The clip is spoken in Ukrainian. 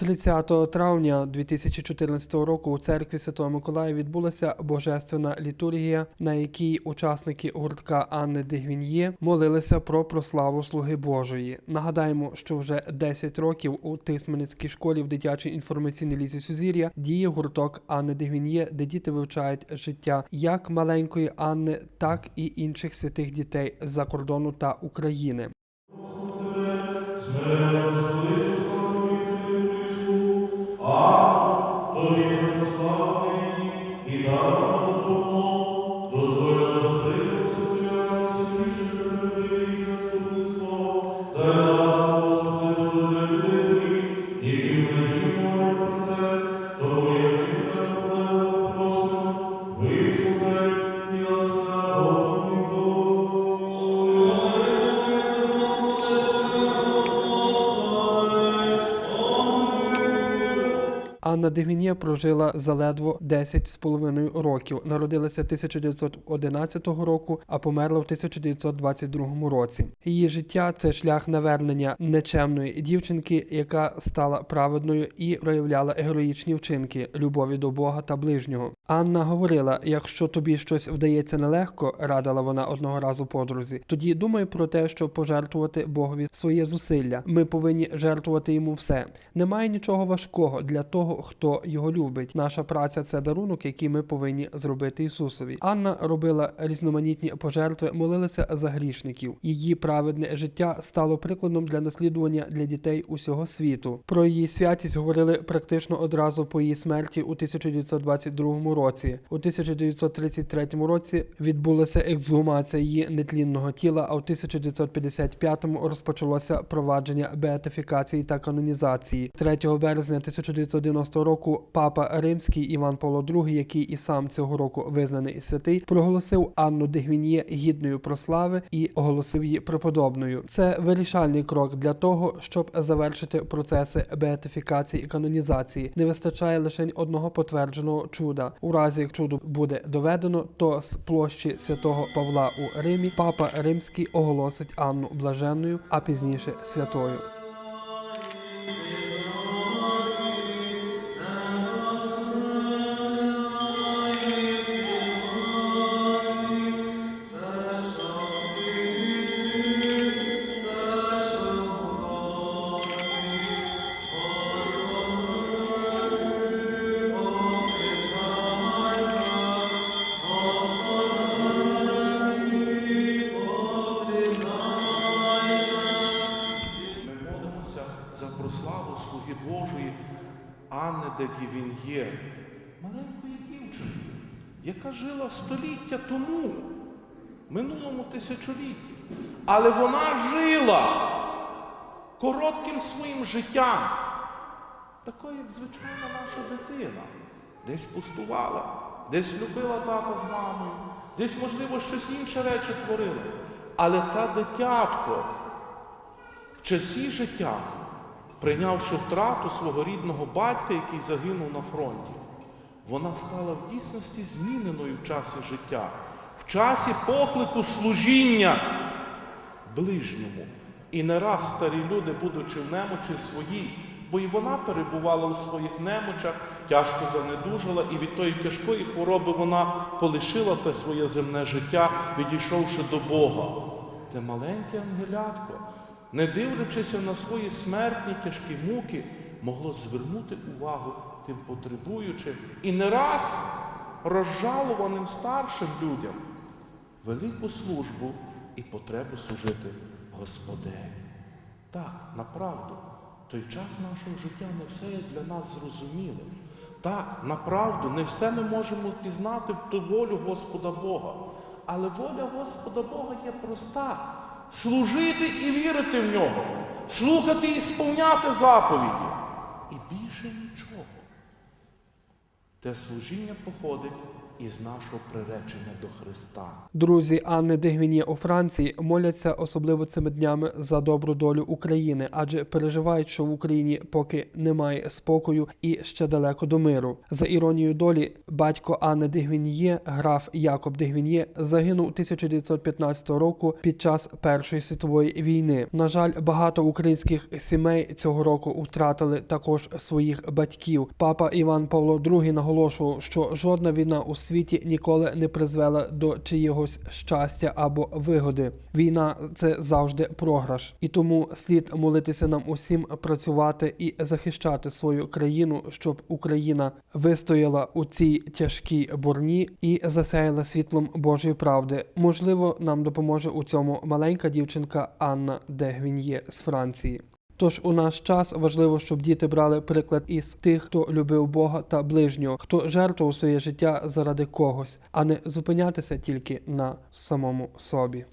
30 травня 2014 року у церкві Святого Миколая відбулася божественна літургія, на якій учасники гуртка Анни Дегвін'є молилися про прославу слуги Божої. Нагадаємо, що вже 10 років у Тисменецькій школі в дитячій інформаційній лізі Сузір'я діє гурток Анни Дегвін'є, де діти вивчають життя як маленької Анни, так і інших святих дітей з-за кордону та України. learn Анна Дегвінє прожила заледво 10 з половиною років. Народилася 1911 року, а померла в 1922 році. Її життя це шлях навернення нечемної дівчинки, яка стала праведною і проявляла героїчні вчинки любові до Бога та ближнього. Анна говорила: якщо тобі щось вдається нелегко, радила вона одного разу подрузі, тоді думай про те, щоб пожертвувати Богові своє зусилля. Ми повинні жертвувати йому все. Немає нічого важкого для того, хто його любить. Наша праця це дарунок, який ми повинні зробити Ісусові. Анна робила різноманітні пожертви, молилася за грішників. Її праведне життя стало прикладом для наслідування для дітей усього світу. Про її святість говорили практично одразу по її смерті у 1922 році. У 1933 році відбулася ексгумація її нетлінного тіла, а у 1955 розпочалося провадження беатифікації та канонізації. 3 березня 1990 року папа Римський Іван Павло II, який і сам цього року визнаний святий, проголосив Анну Дегвінє гідною прослави і оголосив її преподобною. Це вирішальний крок для того, щоб завершити процеси беатифікації і канонізації. Не вистачає лише одного потвердженого чуда. У разі як чудо буде доведено, то з площі святого Павла у Римі папа Римський оголосить Анну блаженною, а пізніше святою. Божої Анни де Гівін'є, маленької дівчинки, яка жила століття тому, минулому тисячолітті. Але вона жила коротким своїм життям, такою, як звичайна наша дитина. Десь пустувала, десь любила тата з мамою, десь, можливо, щось інше речі творила. Але та дитятко, в часі життя, прийнявши втрату свого рідного батька, який загинув на фронті, вона стала в дійсності зміненою в часі життя, в часі поклику служіння ближньому. І не раз старі люди, будучи в немочі своїй, бо і вона перебувала у своїх немочах, тяжко занедужала, і від тої тяжкої хвороби вона полишила те своє земне життя, відійшовши до Бога. Те маленьке ангелятко, не дивлячись на свої смертні тяжкі муки, могло звернути увагу тим потребуючим і не раз розжалуваним старшим людям велику службу і потребу служити Господеві. Так, направду, той час нашого життя не все є для нас зрозумілим. Так, направду, не все ми можемо пізнати ту волю Господа Бога. Але воля Господа Бога є проста. Служити і вірити в нього, слухати і сповняти заповіді. І більше нічого. Те служіння походить із нашого приречення до Христа. Друзі Анни Дегвінє у Франції моляться особливо цими днями за добру долю України, адже переживають, що в Україні поки немає спокою і ще далеко до миру. За іронією долі, батько Анни Дегвінє, граф Якоб Дегвінє, загинув 1915 року під час Першої світової війни. На жаль, багато українських сімей цього року втратили також своїх батьків. Папа Іван Павло II наголошував, що жодна війна у світі ніколи не призвела до чиєгось щастя або вигоди. Війна це завжди програш, і тому слід молитися нам усім працювати і захищати свою країну, щоб Україна вистояла у цій тяжкій бурні і засяяла світлом Божої правди. Можливо, нам допоможе у цьому маленька дівчинка Анна Дегвін'є з Франції. Тож у наш час важливо, щоб діти брали приклад із тих, хто любив Бога та ближнього, хто жертвував своє життя заради когось, а не зупинятися тільки на самому собі.